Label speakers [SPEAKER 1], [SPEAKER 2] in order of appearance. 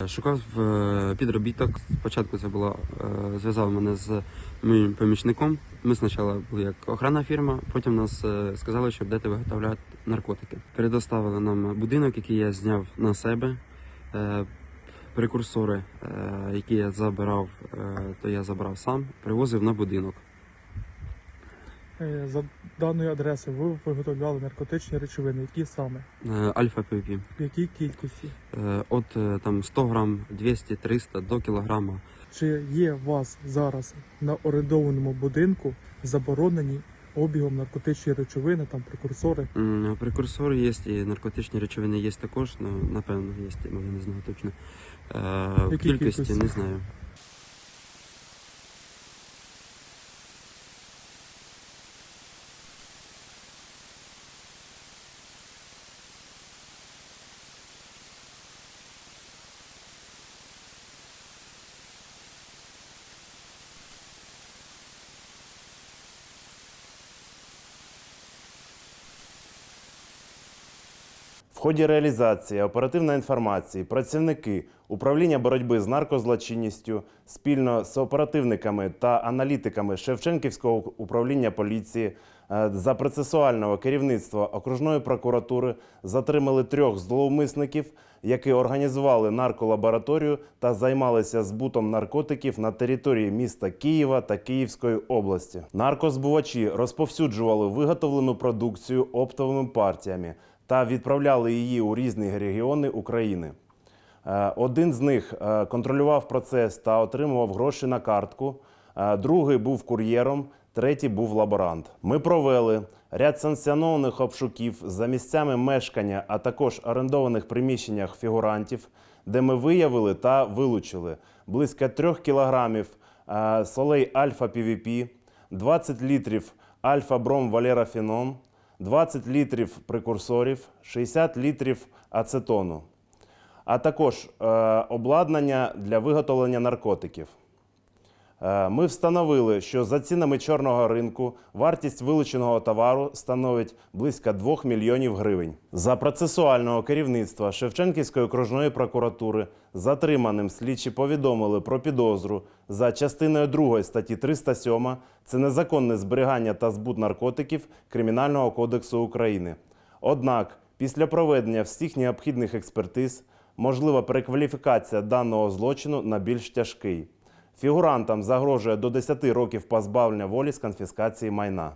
[SPEAKER 1] Е, Шукав е, підробіток. Спочатку це було е, зв'язав мене з моїм помічником. Ми спочатку були як охранна фірма, потім нас сказали, що будете виготовляти наркотики. Передоставили нам будинок, який я зняв на себе. Прекурсори, які я забирав, то я забрав сам, привозив на будинок.
[SPEAKER 2] Е, За даною адресою ви виготовляли наркотичні речовини, які саме?
[SPEAKER 1] Е, Альфа ПВП.
[SPEAKER 2] В якій кількості?
[SPEAKER 1] Е, От там 100 грам, 200, 300 до кілограма.
[SPEAKER 2] Чи є у вас зараз на орендованому будинку заборонені обігом наркотичні речовини, там прекурсори?
[SPEAKER 1] Прекурсори є, і наркотичні речовини є також, ну, напевно, є, але я не знаю точно. В кількості
[SPEAKER 2] кількості?
[SPEAKER 1] не знаю.
[SPEAKER 3] В ході реалізації оперативної інформації працівники управління боротьби з наркозлочинністю спільно з оперативниками та аналітиками Шевченківського управління поліції е, за процесуального керівництва окружної прокуратури затримали трьох зловмисників, які організували нарколабораторію та займалися збутом наркотиків на території міста Києва та Київської області. Наркозбувачі розповсюджували виготовлену продукцію оптовими партіями та відправляли її у різні регіони України. Е, Один з них е, контролював процес та отримував гроші на картку, е, другий був кур'єром, третій був лаборант. Ми провели ряд санкціонованих обшуків за місцями мешкання, а також орендованих приміщеннях фігурантів, де ми виявили та вилучили близько 3 кілограмів солей альфа-ПВП, 20 літрів альфа-бром валерафенон, 20 літрів прекурсорів, 60 літрів ацетону, а також е, обладнання для виготовлення наркотиків. Е, Ми встановили, що за цінами чорного ринку вартість вилученого товару становить близько 2 мільйонів гривень. За процесуального керівництва Шевченківської окружної прокуратури затриманим слідчі повідомили про підозру за частиною 2 статті 307 це незаконне зберігання та збут наркотиків Кримінального кодексу України. Однак, після проведення всіх необхідних експертиз можлива перекваліфікація даного злочину на більш тяжкий. Фігурантам загрожує до 10 років позбавлення волі з конфіскації майна.